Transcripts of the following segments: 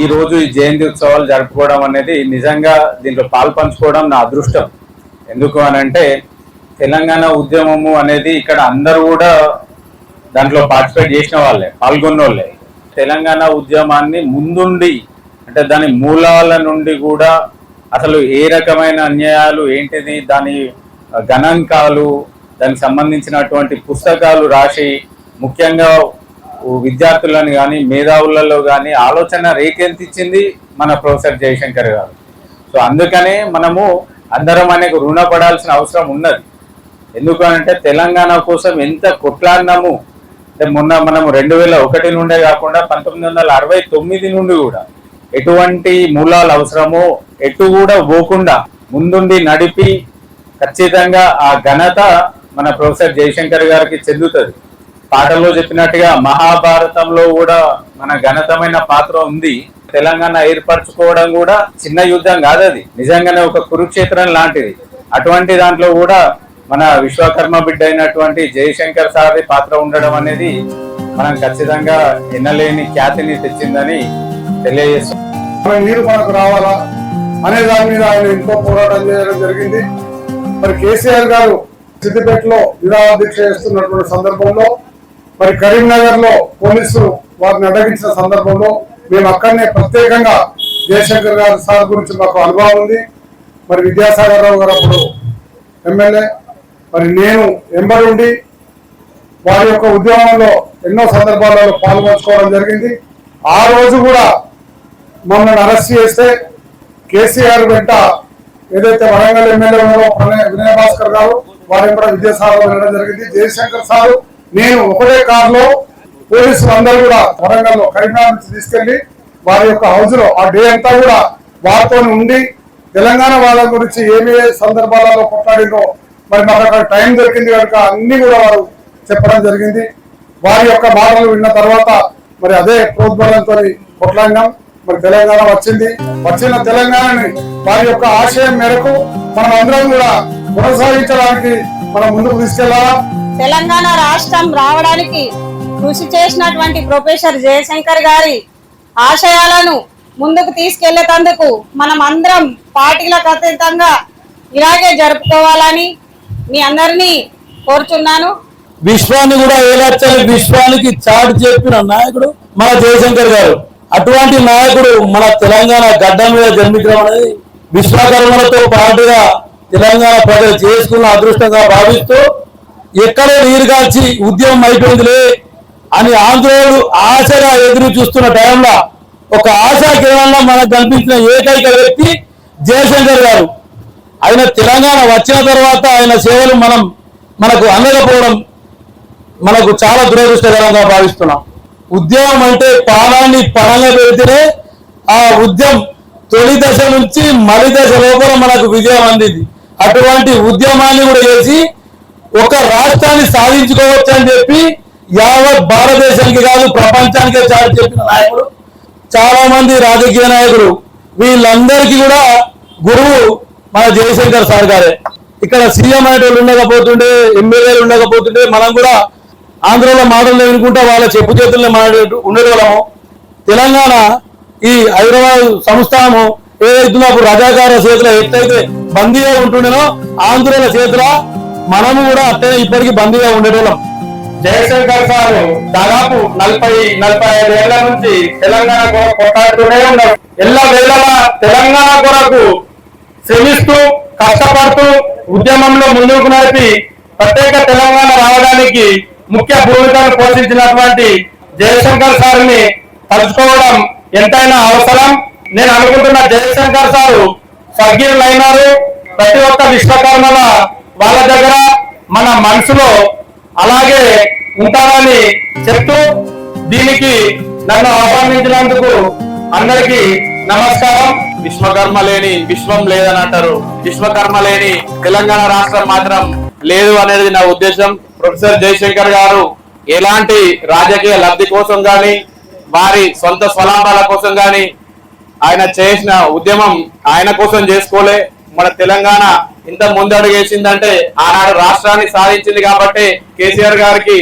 ఈ రోజు ఈ జయంతి ఉత్సవాలు జరుపుకోవడం అనేది నిజంగా దీంట్లో పాల్పంచుకోవడం నా అదృష్టం. ఎందుకు అని అంటే తెలంగాణ ఉద్యమము అనేది ఇక్కడ అందరూ కూడా దాంట్లో పార్టిసిపేట్ చేసిన వాళ్ళే పాల్గొన్న వాళ్ళే తెలంగాణ ఉద్యమాన్ని ముందుండి అంటే దాని మూలాల నుండి కూడా అసలు ఏ రకమైన అన్యాయాలు ఏంటిది దాని గణాంకాలు దానికి సంబంధించినటువంటి పుస్తకాలు రాసి ముఖ్యంగా విద్యార్థులను కానీ మేధావులలో కానీ ఆలోచన రేకెంతిచ్చింది మన ప్రొఫెసర్ జయశంకర్ గారు. సో అందుకనే మనము అందరం అనేక రుణపడాల్సిన అవసరం ఉన్నది. ఎందుకంటే తెలంగాణ కోసం ఎంత కొట్లాడినాము. అంటే మొన్న మనం రెండు వేల ఒకటి నుండే కాకుండా పంతొమ్మిది వందల అరవై తొమ్మిది నుండి కూడా ఎటువంటి మూలాలు అవసరమో ఎటు కూడా పోకుండా ముందుండి నడిపి ఖచ్చితంగా ఆ ఘనత మన ప్రొఫెసర్ జయశంకర్ గారికి చెందుతుంది. పాటల్లో చెప్పినట్టుగా మహాభారతంలో కూడా మన ఘనతమైన పాత్ర ఉంది. తెలంగాణ ఏర్పరచుకోవడం కూడా చిన్న యుద్ధం కాదు అది. నిజంగానే ఒక కురుక్షేత్రం లాంటిది. అటువంటి దాంట్లో కూడా మన విశ్వకర్మ బిడ్డ అయినటువంటి జయశంకర్ సారి పాత్ర ఉండడం అనేది మనం ఖచ్చితంగా ఎన్నలేని ఖ్యాతిని తెచ్చిందని తెలియజేస్తాం నీరు మనకు రావాలా? అనే దాని మీద ఆయన ఎంతో పోరాటం చేయడం జరిగింది. మరి కేసీఆర్ గారు సిద్దిపేటలో నిరాదీక్ష చేస్తున్నటువంటి సందర్భంలో మరి కరీంనగర్లో పోలీసులు వారిని అడ్డగించిన సందర్భంలో మేము అక్కడనే ప్రత్యేకంగా జయశంకర్ గారి సార్ గురించి మాకు అనుభవం ఉంది. మరి విద్యాసాగర్ రావు గారు అప్పుడు ఎమ్మెల్యే. మరి నేను ఎంబడి ఉండి వారి యొక్క ఉద్యమంలో ఎన్నో సందర్భాలలో పాల్పంచుకోవడం జరిగింది. ఆ రోజు కూడా మమ్మల్ని అరెస్ట్ చేస్తే కేసీఆర్ వెంట ఏదైతే వరంగల్ ఎమ్మెల్యే ఉన్నారో వినయ భాస్కర్ గారు వారి కూడా విద్యాసాగర్ వెళ్ళడం జరిగింది. జయశంకర్ సారు నేను ఒకటే కారులో పోలీసులు అందరూ కూడా వరంగల్లో కరీంనగర్ నుంచి తీసుకెళ్ళి వారి యొక్క హౌస్లో ఆ డే అంతా కూడా వారితో ఉండి తెలంగాణ వాళ్ళ గురించి ఏమి సందర్భాలలో కొట్లాడిందో మరి మాకు అక్కడ టైం దొరికింది కనుక అన్ని కూడా వారు చెప్పడం జరిగింది. వారి యొక్క మాటలు విన్న తర్వాత మరి అదే ప్రోద్బలంతో కొట్లాడినాం. మరి తెలంగాణ వచ్చింది. వచ్చిన తెలంగాణని వారి యొక్క ఆశయం మేరకు మనం అందరం కూడా కొనసాగించడానికి మనం ముందుకు తీసుకెళ్ళాలా? తెలంగాణ రాష్ట్రం రావడానికి కృషి చేసినటువంటి ప్రొఫెసర్ జయశంకర్ గారి ఆశయాలను ముందుకు తీసుకెళ్ళేటందుకు మనం అందరం పార్టీలకు అతీతంగా ఇలాగే జరుపుకోవాలని మీ అందరినీ కోరుచున్నాను. విశ్వాన్ని కూడా ఏలచ్చని విశ్వానికి చాటు చెప్పిన నాయకుడు మన జయశంకర్ గారు. అటువంటి నాయకుడు మన తెలంగాణ గడ్డ మీద జన్మించడం అనేది విశ్వకర్మలతో పాటుగా తెలంగాణ ప్రజలు చేసుకున్న అదృష్టంగా భావిస్తూ ఎక్కడో నీరు కాల్చి ఉద్యమం అయిపోయిందిలే అని ఆంధ్రోలు ఆశగా ఎదురు చూస్తున్న టైంలో ఒక ఆశా కిరణంలో మనకు కనిపించిన ఏకైక వ్యక్తి జయశంకర్ గారు. ఆయన తెలంగాణ వచ్చిన తర్వాత ఆయన సేవలు మనం మనకు అందకపోవడం మనకు చాలా దురదృష్టకరంగా భావిస్తున్నాం. ఉద్యమం అంటే పానాన్ని పణంగా పెడితేనే ఆ ఉద్యమం తొలి దశ నుంచి మలి దశ లోపల మనకు విజయం అందింది. అటువంటి ఉద్యమాన్ని కూడా చేసి ఒక రాష్ట్రాన్ని సాధించుకోవచ్చు అని చెప్పి యావత్ భారతదేశానికి కాదు ప్రపంచానికే చాటి చెప్పిన నాయకుడు. చాలా మంది రాజకీయ నాయకులు వీళ్ళందరికీ కూడా గురువు మన జయశంకర్ సార్ గారే. ఇక్కడ సీఎం అనేటోళ్ళు ఉండకపోతుండే ఎమ్మెల్యేలు ఉండకపోతుండే మనం కూడా ఆంధ్రలో మాటలు వినుకుంటా వాళ్ళ చెప్పు చేతుల్లో మాట్లాడే ఉండేవాళ్ళము తెలంగాణ ఈ హైదరాబాద్ సంస్థానము ఏదైతుందో అప్పుడు రజాకార చేతిలో ఎట్లయితే బందీగా ఉంటుండేనో ఆంధ్రుల చేతిలో మనము కూడా అట్లనే ఇప్పటికీ బందీగా ఉండేటోళ్ళం. జయశంకర్ సార్ దాదాపు నలభై నలభై ఐదు ఏళ్ళ నుంచి తెలంగాణ కొరకు కొట్టాడుతూనే ఉన్నారు. ఎల్ల వేళలా తెలంగాణ కొరకు శ్రమిస్తూ కష్టపడుతూ ఉద్యమంలో ముందుకు నడిపి ప్రత్యేక తెలంగాణ రావడానికి ముఖ్య భూమికను పోషించినటువంటి జయశంకర్ సార్ని తలుచుకోవడం ఎంతైనా అవసరం. నేను అనుకుంటున్న జయశంకర్ సారు స్వర్గీయులైనారు ప్రతి ఒక్క విశ్వకర్మల వాళ్ళ దగ్గర మన మనసులో అలాగే ఉంటారని చెప్తూ దీనికి నన్ను ఆహ్వానించినందుకు అందరికీ నమస్కారం. విశ్వకర్మ లేని విశ్వం లేదని అంటారు విశ్వకర్మ లేని తెలంగాణ రాష్ట్రం మాత్రం లేదు అనేది నా ఉద్దేశం. ప్రొఫెసర్ జయశంకర్ గారు ఎలాంటి రాజకీయ లబ్ధి కోసం గాని వారి సొంత స్వలాభాల కోసం గాని ఆయన చేసిన ఉద్యమం ఆయన కోసం చేసుకోలే. మన తెలంగాణ ఇంత ముందడుగేసిందంటే ఆనాడు రాష్ట్రాన్ని సాధించింది కాబట్టి కేసీఆర్ గారికి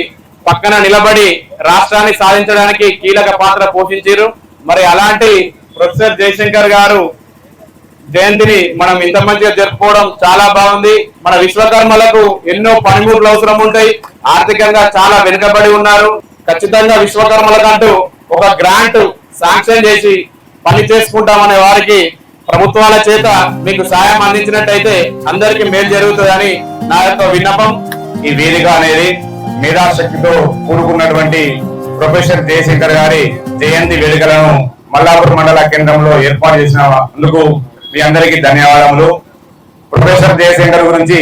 పక్కన నిలబడి రాష్ట్రాన్ని సాధించడానికి కీలక పాత్ర పోషించారు మరి అలాంటి ప్రొఫెసర్ జయశంకర్ గారు జయంతిని మనం ఇంత మంచిగా జరుపుకోవడం చాలా బాగుంది. మన విశ్వకర్మలకు ఎన్నో పనిముట్లు అవసరం ఉంటాయి. ఆర్థికంగా చాలా వెనుకబడి ఉన్నారు. ఖచ్చితంగా విశ్వకర్మలకంటూ ఒక గ్రాంట్ శాంక్షన్ చేసి పని చేసుకుంటామనే వారికి ప్రభుత్వాల చేత మీకు సాయం అందించినట్టయితే అందరికీ మేలు జరుగుతుందని నా యొక్క విన్నపం. ఈ వేదిక అనేది మేధాశక్తితో కూడుకున్నటువంటి ప్రొఫెసర్ జయశంకర్ గారి జయంతి వేడుకలను మల్లాపూర్ మండల కేంద్రంలో ఏర్పాటు చేసిన అందుకు మీ అందరికీ ధన్యవాదములు. ప్రొఫెసర్ జయశంకర్ గురించి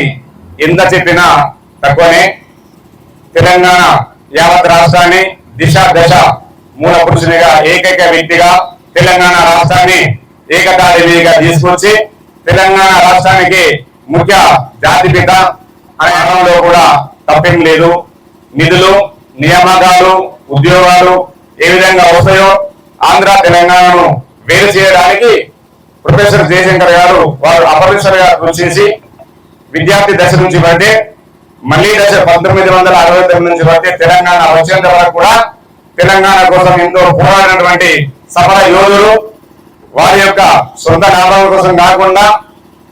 ఎంత చెప్పినా తక్కువనే. తెలంగాణ యావత్ రాష్ట్రాన్ని దిశ దశ మూల పురుషునిగా ఏకైక వ్యక్తిగా తెలంగాణ రాష్ట్రాన్ని ఏకతాటిగా తీసుకొచ్చి తెలంగాణ రాష్ట్రానికి ముఖ్య జాతిపిత అనే అనడంలో కూడా తప్పేం లేదు. నిధులు నియామకాలు ఉద్యోగాలు ఏ విధంగా వస్తాయో ఆంధ్ర తెలంగాణను వేరు చేయడానికి ప్రొఫెసర్ జయశంకర్ గారు వారు అపరిసరగా కృషి చేసి విద్యార్థి దశ నుంచి పడితే మళ్ళీ దశ పంతొమ్మిది వందల అరవై తొమ్మిది నుంచి పడితే తెలంగాణ వచ్చేంత వరకు కూడా తెలంగాణ కోసం ఎంతో పోరాడినటువంటి సఫల యోధులు వారి యొక్క సొంత లాభాల కోసం కాకుండా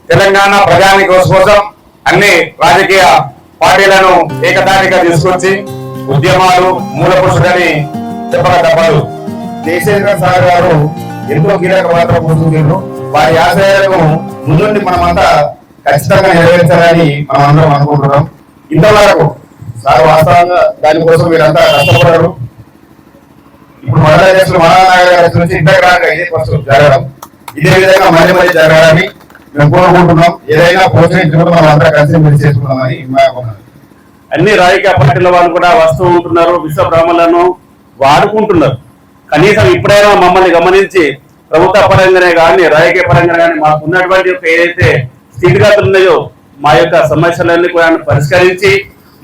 తెలంగాణ ప్రజాని కోసం అన్ని రాజకీయ పార్టీలను ఏకతాటిగా తీసుకొచ్చి ఉద్యమాలు మూలపురుషుడని చెప్పక తప్పదు దేశేంద్ర సార్ గారు ఎంతో కీలక పాత్ర పోషించారు. వారి ఆశయాలను ముందుండి మనమంతా ఖచ్చితంగా నెరవేర్చాలని మనం అందరం అనుకుంటున్నాం. ఇంతవరకు సార్ వాస్తవంగా దానికోసం మీరంతా కష్టపడరు. ఇప్పుడు మండల అధ్యక్షులు మహానాగర్ గారి నుంచి ఇంతగ్రాండ్గా ఇదే ఫస్ట్ జరగడం. ఇదే విధంగా మళ్ళీ మళ్ళీ జరగాలని మేము కోరుకుంటున్నాం. ఏదైనా ప్రోత్సహించుకుంటూ మనం అంతా కలిసి మెలిసి చేసుకుందామని అన్ని రాజకీయ పార్టీల వాళ్ళు కూడా వస్తూ ఉంటున్నారు. విశ్వ బ్రాహ్మణులను వాడుకుంటున్నారు. కనీసం ఇప్పుడైనా మమ్మల్ని గమనించి ప్రభుత్వ పరంగానే కానీ రాజకీయ పరంగా కానీ మాకు ఉన్నటువంటి యొక్క ఏదైతే స్థితిగతులు ఉన్నాయో మా యొక్క సమస్యలన్నీ కూడా పరిష్కరించి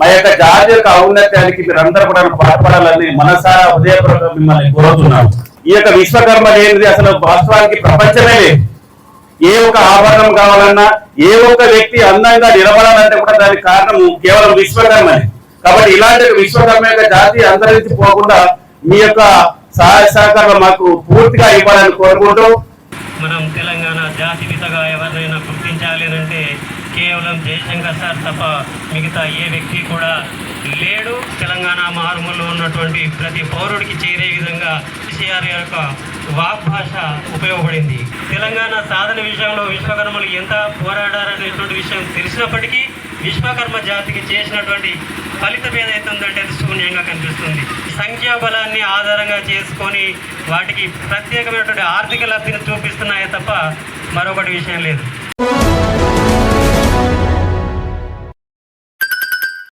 మా యొక్క జాతి యొక్క ఔన్నత్యానికి మీరందరూ కూడా పాటుపడాలని మనసారా హృదయపూర్వక మిమ్మల్ని కోరుతున్నాను ఈ యొక్క విశ్వకర్మ లేనిది అసలు వాస్తవానికి ప్రపంచమే లేదు. ఏ ఒక్క ఆభరణం కావాలన్నా ఏ ఒక్క వ్యక్తి అందంగా నిలబడాలంటే కూడా దానికి కారణం కేవలం విశ్వకర్మనే. కాబట్టి ఇలాంటి విశ్వకర్మ యొక్క జాతి అంతరించి పోకుండా మీ యొక్క సహాయ సహకారాలు మాకు పూర్తిగా ఇవ్వాలని కోరుకుంటూ మనం తెలంగాణ జాతిపితగా ఎవరినైనా గుర్తించాలి అంటే కేవలం జయశంకర్ సార్ తప్ప మిగతా ఏ వ్యక్తి కూడా లేడు. తెలంగాణ మారుమూలలో ఉన్నటువంటి ప్రతి పౌరుడికి చేరే విధంగా కేసీఆర్ యొక్క వాగ్భాష ఉపయోగపడింది. తెలంగాణ సాధన విషయంలో విశ్వకర్మలు ఎంత పోరాడారనేటువంటి విషయం తెలిసినప్పటికీ విశ్వకర్మ జాతికి చేసినటువంటి ఫలితం ఏదైతుందంటే అది శూన్యంగా కనిపిస్తుంది. సంఖ్యాబలాన్ని ఆధారంగా చేసుకొని వాటికి ప్రత్యేకమైనటువంటి ఆర్థిక లబ్ధిని చూపిస్తున్నాయే తప్ప మరొకటి విషయం లేదు.